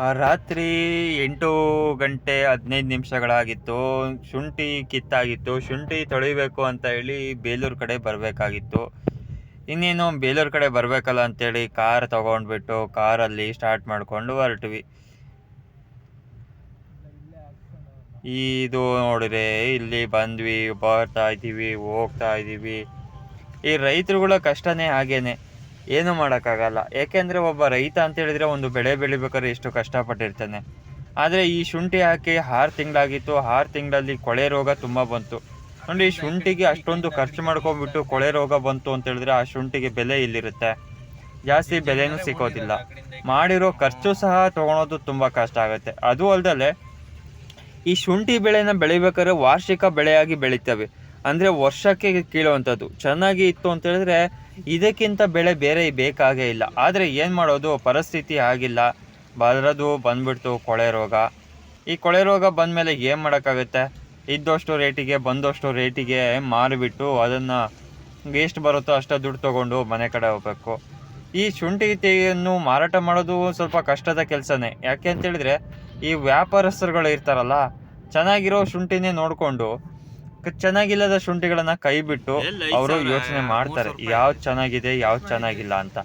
ರಾತ್ರಿ ಎಂಟು ಗಂಟೆ ಹದಿನೈದು ನಿಮಿಷಗಳಾಗಿತ್ತು. ಶುಂಠಿ ಕಿತ್ತಾಗಿತ್ತು. ಶುಂಠಿ ತೊಳಿಬೇಕು ಅಂತ ಹೇಳಿ ಬೇಲೂರು ಕಡೆ ಬರಬೇಕಾಗಿತ್ತು. ಇನ್ನೇನು ಬೇಲೂರು ಕಡೆ ಬರಬೇಕಲ್ಲ ಅಂತೇಳಿ ಕಾರ್ ತೊಗೊಂಡ್ಬಿಟ್ಟು ಕಾರಲ್ಲಿ ಸ್ಟಾರ್ಟ್ ಮಾಡಿಕೊಂಡು ಹೊರಟ್ವಿ. ಇದು ನೋಡಿದ್ರೆ ಇಲ್ಲಿ ಬಂದ್ವಿ, ಬರ್ತಾ ಇದ್ದೀವಿ, ಹೋಗ್ತಾ ಇದ್ದೀವಿ. ಈ ರೈತರುಗಳ ಕಷ್ಟನೇ ಹಾಗೇನೆ. ಏನು ಮಾಡೋಕ್ಕಾಗಲ್ಲ. ಏಕೆಂದರೆ ಒಬ್ಬ ರೈತ ಅಂತ ಹೇಳಿದ್ರೆ ಒಂದು ಬೆಳೆ ಬೆಳಿಬೇಕಾದ್ರೆ ಎಷ್ಟು ಕಷ್ಟಪಟ್ಟಿರ್ತಾನೆ. ಆದರೆ ಈ ಶುಂಠಿ ಹಾಕಿ ಆರು ತಿಂಗಳಾಗಿತ್ತು. ಆರು ತಿಂಗಳಲ್ಲಿ ಕೊಳೆ ರೋಗ ತುಂಬ ಬಂತು. ನೋಡಿ, ಈ ಶುಂಠಿಗೆ ಅಷ್ಟೊಂದು ಖರ್ಚು ಮಾಡ್ಕೊಂಡ್ಬಿಟ್ಟು ಕೊಳೆ ರೋಗ ಬಂತು ಅಂತ ಹೇಳಿದ್ರೆ ಆ ಶುಂಠಿಗೆ ಬೆಲೆ ಇಲ್ಲಿರುತ್ತೆ ಜಾಸ್ತಿ ಬೆಲೆನೂ ಸಿಗೋದಿಲ್ಲ. ಮಾಡಿರೋ ಖರ್ಚು ಸಹ ತೊಗೊಳೋದು ತುಂಬ ಕಷ್ಟ ಆಗುತ್ತೆ. ಅದು ಅಲ್ಲದೆ ಈ ಶುಂಠಿ ಬೆಳೆನ ಬೆಳಿಬೇಕಾದ್ರೆ ವಾರ್ಷಿಕ ಬೆಳೆಯಾಗಿ ಬೆಳಿತವೆ. ಅಂದರೆ ವರ್ಷಕ್ಕೆ ಕೀಳುವಂಥದ್ದು. ಚೆನ್ನಾಗಿ ಇತ್ತು ಅಂತ ಹೇಳಿದ್ರೆ ಇದಕ್ಕಿಂತ ಬೆಳೆ ಬೇರೆ ಬೇಕಾಗೇ ಇಲ್ಲ. ಆದರೆ ಏನು ಮಾಡೋದು? ಪರಿಸ್ಥಿತಿ ಆಗಿಲ್ಲ. ಬರೋದು ಬಂದ್ಬಿಡ್ತು ಕೊಳೆ ರೋಗ. ಈ ಕೊಳೆ ರೋಗ ಬಂದಮೇಲೆ ಏನು ಮಾಡೋಕ್ಕಾಗುತ್ತೆ? ಇದ್ದಷ್ಟು ರೇಟಿಗೆ, ಬಂದಷ್ಟು ರೇಟಿಗೆ ಮಾರಿಬಿಟ್ಟು ಅದನ್ನು ಎಷ್ಟು ಬರುತ್ತೋ ಅಷ್ಟು ದುಡ್ಡು ತೊಗೊಂಡು ಮನೆ ಕಡೆ ಹೋಗ್ಬೇಕು. ಈ ಶುಂಠಿ ಟೀಯನ್ನು ಮಾರಾಟ ಮಾಡೋದು ಸ್ವಲ್ಪ ಕಷ್ಟದ ಕೆಲಸನೇ. ಯಾಕೆ ಅಂತೇಳಿದರೆ ಈ ವ್ಯಾಪಾರಸ್ಥರುಗಳು ಇರ್ತಾರಲ್ಲ, ಚೆನ್ನಾಗಿರೋ ಶುಂಠಿನೇ ನೋಡಿಕೊಂಡು ಚೆನ್ನಾಗಿಲ್ಲದ ಶುಂಠಿಗಳನ್ನ ಕೈ ಬಿಟ್ಟು ಅವರು ಯೋಚನೆ ಮಾಡ್ತಾರೆ ಯಾವ್ದು ಚೆನ್ನಾಗಿದೆ ಯಾವ್ದು ಚೆನ್ನಾಗಿಲ್ಲ ಅಂತ.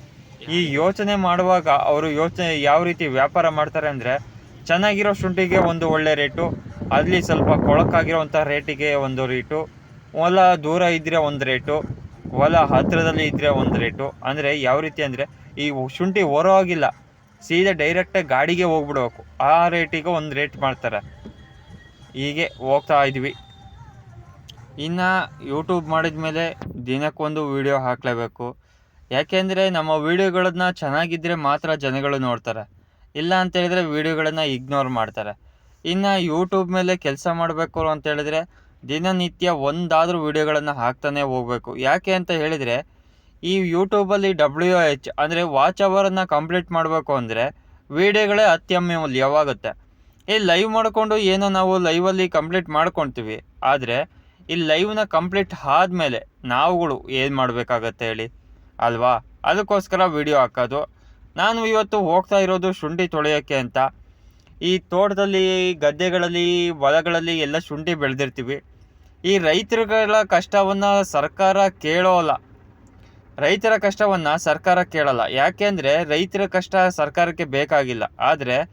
ಈ ಯೋಚನೆ ಮಾಡುವಾಗ ಅವರು ಯೋಚನೆ ಯಾವ ರೀತಿ ವ್ಯಾಪಾರ ಮಾಡ್ತಾರೆ ಅಂದ್ರೆ ಚೆನ್ನಾಗಿರೋ ಶುಂಠಿಗೆ ಒಂದು ಒಳ್ಳೆ ರೇಟು ಅಲ್ಲಿ ಸ್ವಲ್ಪ ಕೊಳಕಾಗಿರೋವಂಥ ರೇಟಿಗೆ ಒಂದು ರೇಟು ಹೊಲ ದೂರ ಇದ್ದರೆ ಒಂದು ರೇಟು ಹೊಲ ಹತ್ತಿರದಲ್ಲಿ ಇದ್ದರೆ ಒಂದು ರೇಟು. ಅಂದರೆ ಯಾವ ರೀತಿ ಅಂದರೆ ಈ ಶುಂಠಿ ಹೊರೋ ಆಗಿಲ್ಲ ಸೀದಾ ಡೈರೆಕ್ಟಾಗಿ ಗಾಡಿಗೆ ಹೋಗ್ಬಿಡ್ಬೇಕು ಆ ರೇಟಿಗೆ ಒಂದು ರೇಟ್ ಮಾಡ್ತಾರೆ. ಹೀಗೆ ಹೋಗ್ತಾ ಇದ್ವಿ. ಇನ್ನು ಯೂಟ್ಯೂಬ್ ಮಾಡಿದ ಮೇಲೆ ದಿನಕ್ಕೊಂದು ವೀಡಿಯೋ ಹಾಕಲೇಬೇಕು. ಯಾಕೆಂದರೆ ನಮ್ಮ ವೀಡಿಯೋಗಳನ್ನ ಚೆನ್ನಾಗಿದ್ದರೆ ಮಾತ್ರ ಜನಗಳು ನೋಡ್ತಾರೆ. ಇಲ್ಲ ಅಂತೇಳಿದರೆ ವೀಡಿಯೋಗಳನ್ನು ಇಗ್ನೋರ್ ಮಾಡ್ತಾರೆ. ಇನ್ನು ಯೂಟ್ಯೂಬ್ ಮೇಲೆ ಕೆಲಸ ಮಾಡಬೇಕು ಅಂತೇಳಿದರೆ ದಿನನಿತ್ಯ ಒಂದಾದರೂ ವೀಡಿಯೋಗಳನ್ನು ಹಾಕ್ತಾನೆ ಹೋಗಬೇಕು. ಯಾಕೆ ಅಂತ ಹೇಳಿದರೆ ಈ ಯೂಟ್ಯೂಬಲ್ಲಿ ಡಬ್ಲ್ಯೂ ಎಚ್ ಅಂದರೆ ವಾಚ್ ಅವರನ್ನು ಕಂಪ್ಲೀಟ್ ಮಾಡಬೇಕು ಅಂದರೆ ವೀಡಿಯೋಗಳೇ ಅತ್ಯಮೂಲ್ಯವಾಗುತ್ತೆ ಈ ಲೈವ್ ಮಾಡಿಕೊಂಡು ಏನೋ ನಾವು ಲೈವಲ್ಲಿ ಕಂಪ್ಲೀಟ್ ಮಾಡ್ಕೊತೀವಿ. ಆದರೆ ಈ ಲೈವ್ನ ಕಂಪ್ಲೀಟ್ ಆದಮೇಲೆ ನಾವುಗಳು ಏನು ಮಾಡಬೇಕಾಗತ್ತೆ ಹೇಳಿ? ಅಲ್ವಾ? ಅದಕ್ಕೋಸ್ಕರ ವಿಡಿಯೋ ಹಾಕೋದು. ನಾನು ಇವತ್ತು ಹೋಗ್ತಾ ಇರೋದು ಶುಂಠಿ ತೊಳೆಯೋಕ್ಕೆ ಅಂತ. ಈ ತೋಟದಲ್ಲಿ, ಗದ್ದೆಗಳಲ್ಲಿ, ಹೊಲಗಳಲ್ಲಿ ಎಲ್ಲ ಶುಂಠಿ ಬೆಳೆದಿರ್ತೀವಿ. ಈ ರೈತರುಗಳ ಕಷ್ಟವನ್ನು ಸರ್ಕಾರ ಕೇಳೋಲ್ಲ. ರೈತರ ಕಷ್ಟವನ್ನು ಸರ್ಕಾರ ಕೇಳಲ್ಲ. ಯಾಕೆಂದರೆ ರೈತರ ಕಷ್ಟ ಸರ್ಕಾರಕ್ಕೆ ಬೇಕಾಗಿಲ್ಲ. ಆದರೆ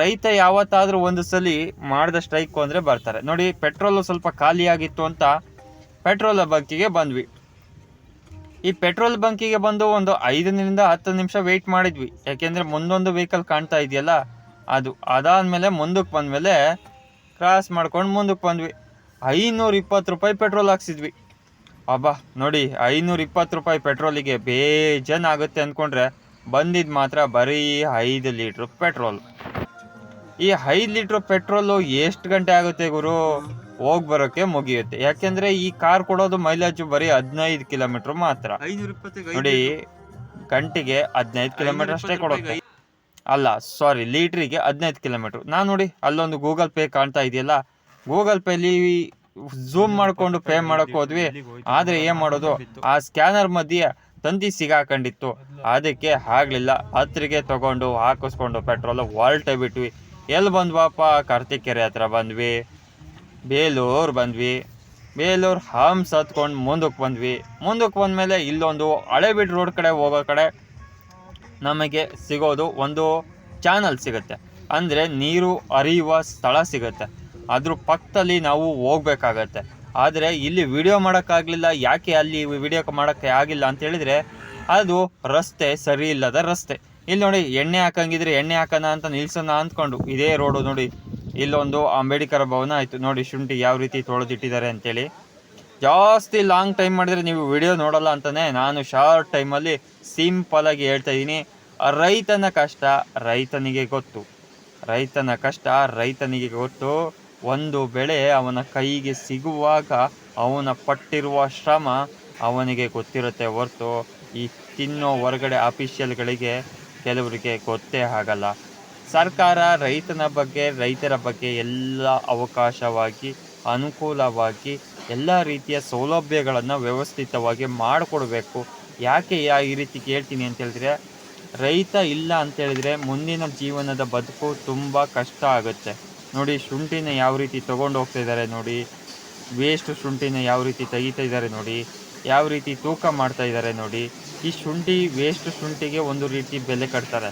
ರೈತ ಯಾವತ್ತಾದರೂ ಒಂದು ಸಲ ಮಾಡಿದ ಸ್ಟ್ರೈಕು ಅಂದರೆ ಬರ್ತಾರೆ. ನೋಡಿ, ಪೆಟ್ರೋಲು ಸ್ವಲ್ಪ ಖಾಲಿಯಾಗಿತ್ತು ಅಂತ ಪೆಟ್ರೋಲ್ ಬಂಕಿಗೆ ಬಂದ್ವಿ. ಈ ಪೆಟ್ರೋಲ್ ಬಂಕಿಗೆ ಬಂದು ಒಂದು ಐದರಿಂದ ಹತ್ತು ನಿಮಿಷ ವೆಯ್ಟ್ ಮಾಡಿದ್ವಿ. ಯಾಕೆಂದರೆ ಮುಂದೊಂದು ವೆಹಿಕಲ್ ಕಾಣ್ತಾ ಇದೆಯಲ್ಲ, ಅದು ಅದಾದಮೇಲೆ ಮುಂದಕ್ಕೆ ಬಂದಮೇಲೆ ಕ್ರಾಸ್ ಮಾಡ್ಕೊಂಡು ಮುಂದಕ್ಕೆ ಬಂದ್ವಿ. ಐನೂರ ಇಪ್ಪತ್ತು ರೂಪಾಯಿ ಪೆಟ್ರೋಲ್ ಹಾಕ್ಸಿದ್ವಿ. ಅಬ್ಬಾ, ನೋಡಿ ಐನೂರ ಇಪ್ಪತ್ತು ರೂಪಾಯಿ ಪೆಟ್ರೋಲಿಗೆ ಬೇಜನ್ ಆಗುತ್ತೆ ಅಂದ್ಕೊಂಡ್ರೆ ಬಂದಿದ್ದು ಮಾತ್ರ ಬರೀ ಐದು ಲೀಟ್ರ್ ಪೆಟ್ರೋಲ್. ಈ ಐದು ಲೀಟ್ರ್ ಪೆಟ್ರೋಲು ಎಷ್ಟು ಗಂಟೆ ಆಗುತ್ತೆ ಗುರು? ಹೋಗಿ ಬರೋಕೆ ಮುಗಿಯುತ್ತೆ. ಯಾಕೆಂದ್ರೆ ಈ ಕಾರ್ ಕೊಡೋದು ಮೈಲೇಜ್ ಬರೀ ಹದಿನೈದು ಕಿಲೋಮೀಟರ್ ಮಾತ್ರ. ನೋಡಿ ಗಂಟೆಗೆ ಹದಿನೈದು ಕಿಲೋಮೀಟರ್ ಅಷ್ಟೇ ಕೊಡುತ್ತೆ. ಅಲ್ಲ ಸಾರಿ ಲೀಟ್ರಿಗೆ ಹದಿನೈದು ಕಿಲೋಮೀಟರ್. ನಾನು ನೋಡಿ ಅಲ್ಲೊಂದು ಗೂಗಲ್ ಪೇ ಕಾಣ್ತಾ ಇದೆಯಲ್ಲ? ಗೂಗಲ್ ಪೇಲಿ ಝೂಮ್ ಮಾಡ್ಕೊಂಡು ಪೇ ಮಾಡಕ್ ಹೋದ್ವಿ. ಆದರೆ ಏನು ಮಾಡೋದು? ಆ ಸ್ಕ್ಯಾನರ್ ಮಧ್ಯೆ ತಂತಿ ಸಿಗಾಕೊಂಡಿತ್ತು. ಅದಕ್ಕೆ ಆಗ್ಲಿಲ್ಲ. ಹತ್ತಿರಿಗೆ ತಗೊಂಡು ಹಾಕಿಸ್ಕೊಂಡು ಪೆಟ್ರೋಲ್ ಹೊರಟೆ ಬಿಟ್ವಿ. ಎಲ್ಲಿ ಬಂದ್ವಪ್ಪ ಕಾರ್ತಿಕೆರೆ ಹತ್ರ ಬಂದ್ವಿ. ಬೇಲೂರು ಬಂದ್ವಿ. ಬೇಲೂರು ಹಂಸ್ ಹತ್ಕೊಂಡು ಮುಂದಕ್ಕೆ ಬಂದ್ವಿ. ಮುಂದಕ್ಕೆ ಬಂದಮೇಲೆ ಇಲ್ಲೊಂದು ಹಳೇಬೀಡು ರೋಡ್ ಕಡೆ ಹೋಗೋ ಕಡೆ ನಮಗೆ ಸಿಗೋದು ಒಂದು ಚಾನಲ್ ಸಿಗುತ್ತೆ. ಅಂದರೆ ನೀರು ಹರಿಯುವ ಸ್ಥಳ ಸಿಗುತ್ತೆ. ಅದ್ರ ಪಕ್ಕದಲ್ಲಿ ನಾವು ಹೋಗ್ಬೇಕಾಗತ್ತೆ. ಆದರೆ ಇಲ್ಲಿ ವಿಡಿಯೋ ಮಾಡೋಕ್ಕಾಗಲಿಲ್ಲ. ಯಾಕೆ ಅಲ್ಲಿ ವಿಡಿಯೋ ಮಾಡೋಕ್ಕೆ ಆಗಿಲ್ಲ ಅಂತ ಹೇಳಿದರೆ ಅದು ರಸ್ತೆ ಸರಿ ಇಲ್ಲದ ರಸ್ತೆ. ಇಲ್ಲಿ ನೋಡಿ ಎಣ್ಣೆ ಹಾಕಂಗಿದ್ರೆ ಎಣ್ಣೆ ಹಾಕೋಣ ಅಂತ ನಿಲ್ಸೋಣ ಅಂದ್ಕೊಂಡು ಇದೇ ರೋಡು ನೋಡಿ ಇಲ್ಲೊಂದು ಅಂಬೇಡ್ಕರ್ ಭವನ ಆಯಿತು. ನೋಡಿ ಶುಂಠಿ ಯಾವ ರೀತಿ ತೊಳೆದಿಟ್ಟಿದ್ದಾರೆ ಅಂತೇಳಿ. ಜಾಸ್ತಿ ಲಾಂಗ್ ಟೈಮ್ ಮಾಡಿದರೆ ನೀವು ವಿಡಿಯೋ ನೋಡಲ್ಲ ಅಂತಲೇ ನಾನು ಶಾರ್ಟ್ ಟೈಮಲ್ಲಿ ಸಿಂಪಲಾಗಿ ಹೇಳ್ತಾ ಇದ್ದೀನಿ. ರೈತನ ಕಷ್ಟ ರೈತನಿಗೆ ಗೊತ್ತು. ರೈತನ ಕಷ್ಟ ರೈತನಿಗೆ ಗೊತ್ತು. ಒಂದು ಬೆಳೆ ಅವನ ಕೈಗೆ ಸಿಗುವಾಗ ಅವನ ಪಟ್ಟಿರುವ ಶ್ರಮ ಅವನಿಗೆ ಗೊತ್ತಿರುತ್ತೆ ಹೊರತು ಈ ತಿನ್ನೋ ಹೊರಗಡೆ ಅಫಿಷಿಯಲ್ಗಳಿಗೆ ಕೆಲವರಿಗೆ ಗೊತ್ತೇ ಆಗಲ್ಲ. ಸರ್ಕಾರ ರೈತನ ಬಗ್ಗೆ, ರೈತರ ಬಗ್ಗೆ ಎಲ್ಲ ಅವಕಾಶವಾಗಿ, ಅನುಕೂಲವಾಗಿ, ಎಲ್ಲ ರೀತಿಯ ಸೌಲಭ್ಯಗಳನ್ನು ವ್ಯವಸ್ಥಿತವಾಗಿ ಮಾಡಿಕೊಡ್ಬೇಕು. ಯಾಕೆ ಯಾ ಈ ರೀತಿ ಕೇಳ್ತೀನಿ ಅಂತ ಹೇಳಿದ್ರೆ, ರೈತ ಇಲ್ಲ ಅಂತೇಳಿದರೆ ಮುಂದಿನ ಜೀವನದ ಬದುಕು ತುಂಬ ಕಷ್ಟ ಆಗುತ್ತೆ. ನೋಡಿ, ಶುಂಠಿನ ಯಾವ ರೀತಿ ತೊಗೊಂಡು ಹೋಗ್ತಾ ಇದ್ದಾರೆ ನೋಡಿ. ವೇಸ್ಟ್ ಶುಂಠಿನ ಯಾವ ರೀತಿ ತೆಗಿತಾ ಇದ್ದಾರೆ ನೋಡಿ. ಯಾವ ರೀತಿ ತೂಕ ಮಾಡ್ತಾ ಇದ್ದಾರೆ ನೋಡಿ. ಈ ಶುಂಠಿ ವೇಸ್ಟ್ ಶುಂಠಿಗೆ ಒಂದು ರೀತಿ ಬೆಲೆ ಕಟ್ತಾರೆ.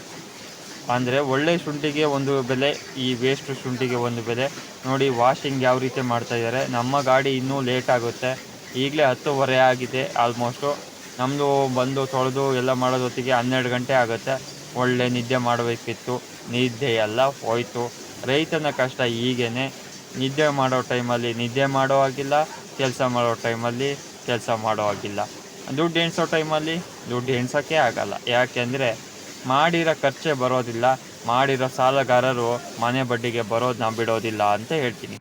ಅಂದರೆ ಒಳ್ಳೆ ಶುಂಠಿಗೆ ಒಂದು ಬೆಲೆ, ಈ ವೇಸ್ಟ್ ಶುಂಠಿಗೆ ಒಂದು ಬೆಲೆ. ನೋಡಿ ವಾಷಿಂಗ್ ಯಾವ ರೀತಿ ಮಾಡ್ತಾ ಇದ್ದಾರೆ. ನಮ್ಮ ಗಾಡಿ ಇನ್ನೂ ಲೇಟ್ ಆಗುತ್ತೆ. ಈಗಲೇ ಹತ್ತುವರೆ ಆಗಿದೆ ಆಲ್ಮೋಸ್ಟು ನಮ್ಮದು ಬಂದು ತೊಳೆದು ಎಲ್ಲ ಮಾಡೋದೊತ್ತಿಗೆ ಹನ್ನೆರಡು ಗಂಟೆ ಆಗುತ್ತೆ. ಒಳ್ಳೆ ನಿದ್ದೆ ಮಾಡಬೇಕಿತ್ತು. ನಿದ್ದೆ ಎಲ್ಲ ಹೋಯ್ತು. ರೈತನ ಕಷ್ಟ ಹೀಗೇ ನಿದ್ದೆ ಮಾಡೋ ಟೈಮಲ್ಲಿ ನಿದ್ದೆ ಮಾಡೋ ಹಾಗಿಲ್ಲ, ಕೆಲಸ ಮಾಡೋ ಟೈಮಲ್ಲಿ ಕೆಲಸ ಮಾಡೋ ಹಾಗಿಲ್ಲ. ದುಡ್ಡು ಎಣಿಸೋ ಟೈಮಲ್ಲಿ ದುಡ್ಡು ಎಣ್ಸೋಕ್ಕೆ ಆಗಲ್ಲ. ಯಾಕೆಂದರೆ ಮಾಡಿರೋ ಖರ್ಚೇ ಬರೋದಿಲ್ಲ. ಮಾಡಿರೋ ಸಾಲಗಾರರು ಮನೆ ಬಡ್ಡಿಗೆ ಬರೋದನ್ನ ಬಿಡೋದಿಲ್ಲ ಅಂತ ಹೇಳ್ತೀನಿ.